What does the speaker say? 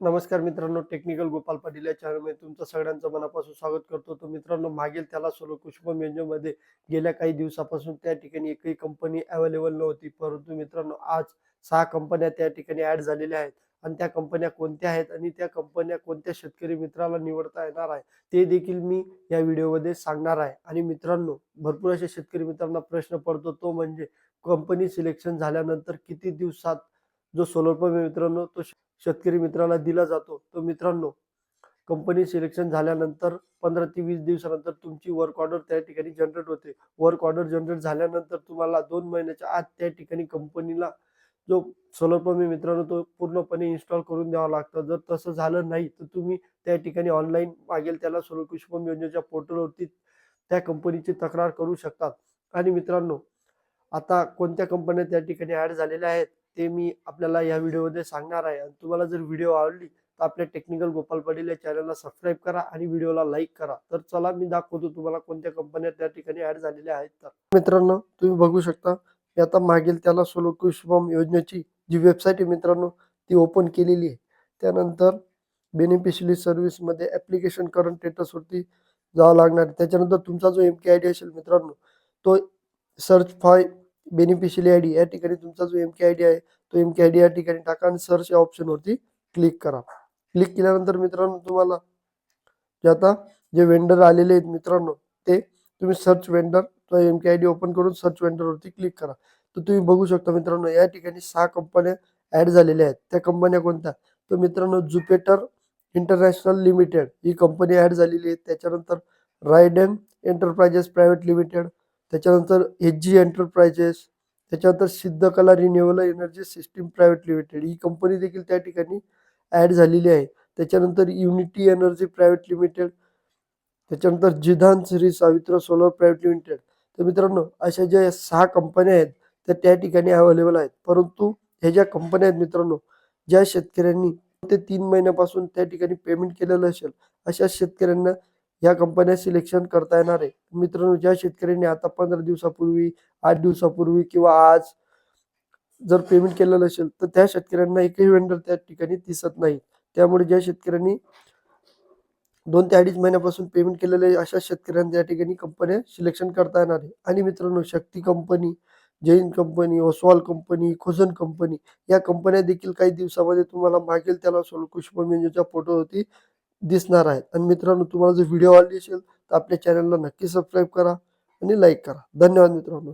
नमस्कार मित्रांनो टेक्निकल गोपाल पाटील या चॅनलमध्ये तुमचं सगळ्यांचं मनापासून स्वागत करतो. तर मित्रांनो मागील त्याला सोलो पुष्पम योजनेमध्ये गेल्या काही दिवसापासून त्या ठिकाणी एकही कंपनी अवेलेबल नव्हती. परंतु मित्रांनो आज सहा कंपन्या त्या ठिकाणी ऍड झालेल्या आहेत. आणि त्या कंपन्या कोणत्या आहेत आणि त्या कंपन्या कोणत्या शेतकरी मित्राला निवडता येणार आहे ते देखील मी या व्हिडिओमध्ये सांगणार आहे. आणि मित्रांनो भरपूर अशा शेतकरी मित्रांना प्रश्न पडतो तो म्हणजे कंपनी सिलेक्शन झाल्यानंतर किती दिवसात जो सोलर पंप मित्रांनो तो शेतकरी मित्राला दिला जातो. तो मित्रांनो कंपनी सिलेक्शन झाल्यानंतर पंधरा ते वीस दिवसानंतर तुमची वर्क ऑर्डर त्या ठिकाणी जनरेट होते. वर्क ऑर्डर जनरेट झाल्यानंतर तुम्हाला दोन महिन्याच्या आत त्या ठिकाणी कंपनीला जो सोलर पंप मित्रांनो तो पूर्णपणे इन्स्टॉल करून द्यावा लागतं. जर तसं झालं नाही तर तुम्ही त्या ठिकाणी ऑनलाईन मागेल त्याला सोलर कृषीपंप योजनेच्या पोर्टलवरती त्या कंपनीची तक्रार करू शकतात आणि मित्रांनो आता कोणत्या कंपन्या त्या ठिकाणी ॲड झालेल्या आहेत? ते मी आपल्याला या व्हिडिओमध्ये सांगणार आहे. आणि तुम्हाला जर व्हिडिओ आवडली तर आपल्या टेक्निकल गोपाल पाटील या चॅनलला सबस्क्राईब करा आणि व्हिडिओला लाईक करा. तर चला मी दाखवतो तुम्हाला कोणत्या कंपन्या त्या ठिकाणी ऍड झालेल्या आहेत तर. मित्रांनो तुम्ही बघू शकता मी आता मागील त्याला सोलो पुष्पम योजनेची जी वेबसाईट आहे मित्रांनो ती ओपन केलेली आहे. त्यानंतर बेनिफिशरी सर्व्हिसमध्ये ॲप्लिकेशन करंट स्टेटसवरती जावं लागणार त्याच्यानंतर तुमचा जो एम के आय डी असेल मित्रांनो तो search for beneficiary I D या ठिकाणी तुमचा जो एम के आय डी आहे तो एम के आय डी या ठिकाणी टाका आणि सर्च या ऑप्शनवरती क्लिक करा. क्लिक केल्यानंतर मित्रांनो तुम्हाला जे आता जे वेंडर आलेले आहेत मित्रांनो ते तुम्ही search vendor M K I D open करून सर्च वेंडरवरती क्लिक करा. तर तुम्ही बघू शकता मित्रांनो या ठिकाणी सहा कंपन्या ऍड झालेल्या आहेत. त्या कंपन्या कोणत्या? तर मित्रांनो जुपेटर इंटरनॅशनल लिमिटेड ही कंपनी ऍड झालेली आहे. त्याच्यानंतर रायडन एंटरप्राइजेस प्रायव्हेट लिमिटेड त्याच्यानंतर एच जी एंटरप्राइजेस त्याच्यानंतर Siddhakala renewable energy system private limited ही कंपनी देखील त्या ठिकाणी ॲड झालेली आहे. त्याच्यानंतर युनिटी एनर्जी प्रायव्हेट लिमिटेड त्याच्यानंतर Jidhan Shri Savitra solar private limited तर मित्रांनो अशा ज्या सहा कंपन्या आहेत त्या त्या ठिकाणी अवेलेबल आहेत. परंतु ह्या ज्या कंपन्या आहेत मित्रांनो ज्या शेतकऱ्यांनी ते तीन महिन्यापासून त्या ठिकाणी पेमेंट केलेलं असेल अशा शेतकऱ्यांना या कंपन्या सिलेक्शन करता येणार आहे. मित्रांनो ज्या शेतकऱ्यांनी आता पंधरा दिवसापूर्वी आठ दिवसापूर्वी किंवा आज जर पेमेंट केलेलं असेल तर त्या शेतकऱ्यांना एकही वेंडर त्या ठिकाणी दिसत नाही. त्यामुळे ज्या शेतकऱ्यांनी दोन ते अडीच महिन्यापासून पेमेंट केलेले अशा शेतकऱ्यांना त्या ठिकाणी कंपन्या सिलेक्शन करता येणार आहे. आणि मित्रांनो Shakti company Jain company Oswal company Khojan company या कंपन्या देखील काही दिवसामध्ये तुम्हाला मागेल त्याला सोलकुष्प मेन्यूच्या फोटोवरती दिसणार आहेत. आणि मित्रांनो तुम्हाला जर व्हिडिओ आवडली असेल तर आपल्या चॅनलला नक्की सबस्क्राईब करा आणि लाईक करा. धन्यवाद मित्रांनो.